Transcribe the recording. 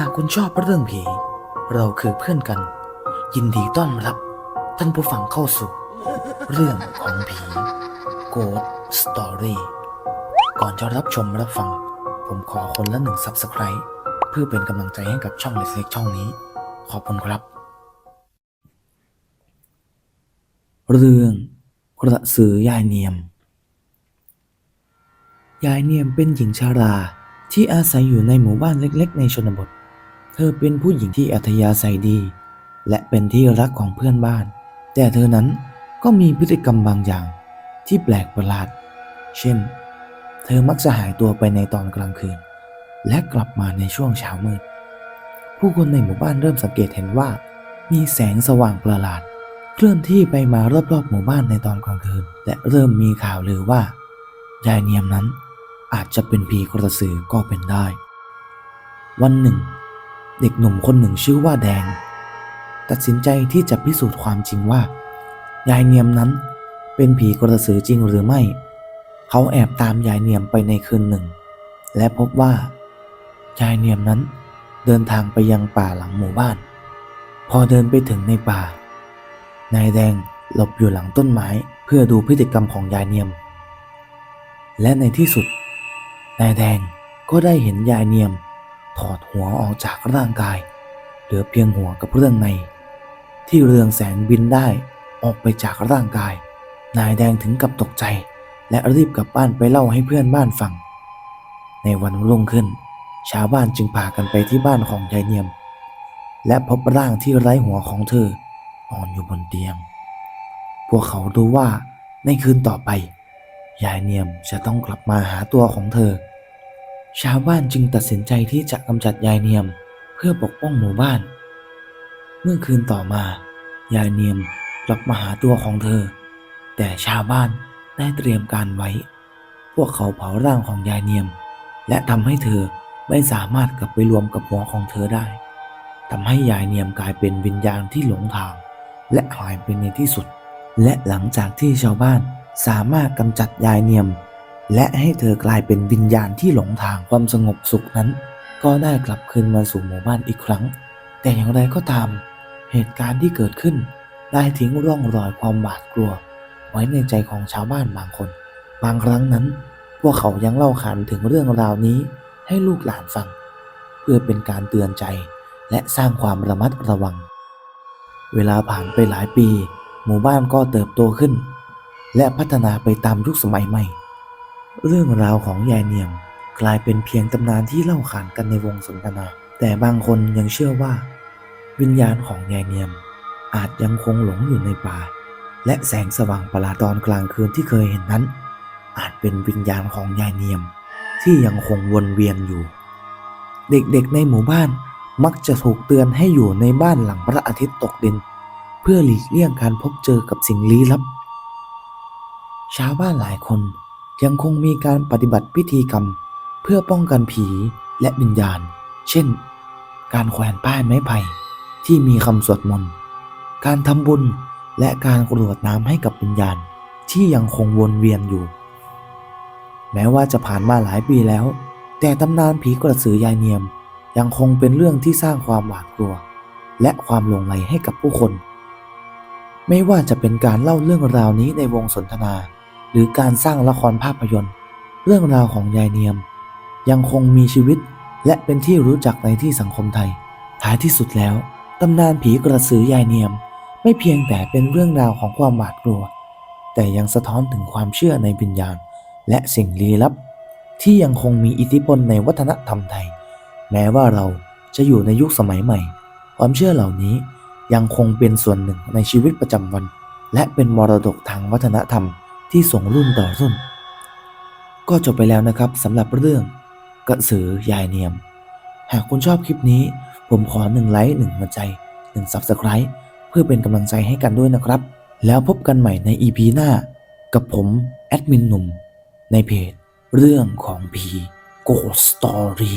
หากคุณชอบเรื่องผี เราคือเพื่อนกัน ยินดีต้อนรับ ท่านผู้ฟังเข้าสู่ เรื่องของผี Ghost Story ก่อนจะรับชมรับฟัง ผมขอคนละหนึ่ง Subscribe เพื่อเป็นกำลังใจให้กับช่องเล็กๆช่องนี้ ขอบคุณครับ เรื่องกระสือยายเนียม ยายเนียมเป็นหญิงชาราที่อาศัยอยู่ในหมู่บ้านเล็กๆ ในชนบท เธอเป็นผู้หญิงที่อัธยาศัยดี และเป็นที่รักของเพื่อนบ้าน แต่เธอนั้นก็มีพฤติกรรมบางอย่างที่แปลกประหลาด เช่น เธอมักจะหายตัวไปในตอนกลางคืน และกลับมาในช่วงเช้ามืด ผู้คนในหมู่บ้านเริ่มสังเกตเห็นว่า มีแสงสว่างประหลาด เคลื่อนที่ไปมารอบๆหมู่บ้านในตอนกลางคืน และเริ่มมีข่าวลือว่ายายเนียมนั้นอาจจะเป็นผีกระสือก็เป็นได้ วันหนึ่ง เด็กหนุ่มคนหนึ่งชื่อว่าแดง ตัดสินใจที่จะพิสูจน์ความจริงว่า ยายเนียมนั้นเป็นผีกระสือจริงหรือไม่ เขาแอบตามยายเนียมไปในคืนหนึ่ง และพบว่ายายเนียมนั้นเดินทางไปยังป่าหลังหมู่บ้าน พอเดินไปถึงในป่า นายแดงหลบอยู่หลังต้นไม้เพื่อดูพฤติกรรมของยายเนียม และในที่สุด นายแดงก็ได้เห็นยายเนียม ถอดหัวออกจากร่างกาย เหลือเพียงหัวกับเรื่องใน ที่เรืองแสงบินได้ออกไปจากร่างกาย นายแดงถึงกับตกใจ และรีบกลับบ้านไปเล่าให้เพื่อนบ้านฟัง ในวันรุ่งขึ้น ชาวบ้านจึงพากันไปที่บ้านของยายเนียม และพบร่างที่ไร้หัวของเธอ นอนอยู่บนเตียง พวกเขารู้ว่าในคืนต่อไปยายเนียมจะต้องกลับมาหาตัวของเธอ ชาวบ้านจึงตัดสินใจที่จะกำจัดยายเนียมเพื่อปกป้องหมู่บ้าน เมื่อคืนต่อมา ยายเนียมกลับมาหาตัวของเธอ แต่ชาวบ้านได้เตรียมการไว้ พวกเขาเผาร่างของยายเนียม และทำให้เธอไม่สามารถกลับไปรวมกับหัวของเธอได้ทำให้ยายเนียมกลายเป็นวิญญาณที่หลงทาง และหายไปในที่สุด และหลังจากที่ชาวบ้านสามารถกำจัดยายเนียม และให้เธอกลายเป็นวิญญาณที่หลงทางความสงบสุขนั้น ก็ได้กลับคืนมาสู่หมู่บ้านอีกครั้ง แต่อย่างไรก็ตาม เหตุการณ์ที่เกิดขึ้น ได้ทิ้งร่องรอยความหวาดกลัว ไว้ในใจของชาวบ้านบางคน บางครั้งนั้น พวกเขายังเล่าขานถึงเรื่องราวนี้ให้ลูกหลานฟัง เพื่อเป็นการเตือนใจ และสร้างความระมัดระวัง เวลาผ่านไปหลายปี หมู่บ้านก็เติบโตขึ้น และพัฒนาไปตามยุคสมัยใหม่ เรื่องราวของยายเนียมกลายเป็นเพียงตำนานที่เล่าขานกันในวงสนทนา แต่บางคนยังเชื่อว่า วิญญาณของยายเนียม อาจยังคงหลงอยู่ในป่า และแสงสว่างประหลาดตอนกลางคืนที่เคยเห็นนั้น อาจเป็นวิญญาณของยายเนียม ที่ยังคงวนเวียนอยู่ เด็กๆในหมู่บ้านมักจะถูกเตือนให้อยู่ในบ้านหลังพระอาทิตย์ตกดิน เพื่อหลีกเลี่ยงการพบเจอกับสิ่งลี้ลับ ชาวบ้านหลายคน ยังคงมีการปฏิบัติพิธีกรรม เพื่อป้องกันผีและวิญญาณ เช่น การแขวนป้ายไม้ไผ่ที่มีคำสวดมนต์ การทำบุญและการกรวดน้ำให้กับวิญญาณที่ยังคงวนเวียนอยู่ แม้ว่าจะผ่านมาหลายปีแล้ว แต่ตำนานผีกระสือยายเนียมยังคงเป็นเรื่องที่สร้างความหวาดกลัว และความหลงไหลให้กับผู้คน ไม่ว่าจะเป็นการเล่าเรื่องราวนี้ในวงสนทนา รือการสร้างละครภาพยนตร์ เรื่องราวของยายเนียม ยังคงมีชีวิตและเป็นที่รู้จักในที่สังคมไทย ท้ายที่สุดแล้วตำนานผีกระสือยายเนียม ไม่เพียงแต่เป็นเรื่องราวของความหวาดกลัว แต่ยังสะท้อนถึงความเชื่อในวิญญาณ และสิ่งลี้ลับ ที่ยังคงมีอิทธิพลในวัฒนธรรมไทย แม้ว่าเราจะอยู่ในยุคสมัยใหม่ ความเชื่อเหล่านี้ยังคงเป็นส่วนหนึ่งในชีวิตประจำวัน และเป็นมรดกทางวัฒนธรรม ที่ส่งรุ่นต่อรุ่น ก็จบไปแล้วนะครับสำหรับเรื่องกระสือยายเนียม หากคุณชอบคลิปนี้ ผมขอหนึ่งไลค์หนึ่งหัวใจหนึ่ง Subscribe เพื่อเป็นกำลังใจให้กันด้วยนะครับ แล้วพบกันใหม่ใน EP หน้า กับผมแอดมินหนุ่ม ในเพจเรื่องของผี Ghost Story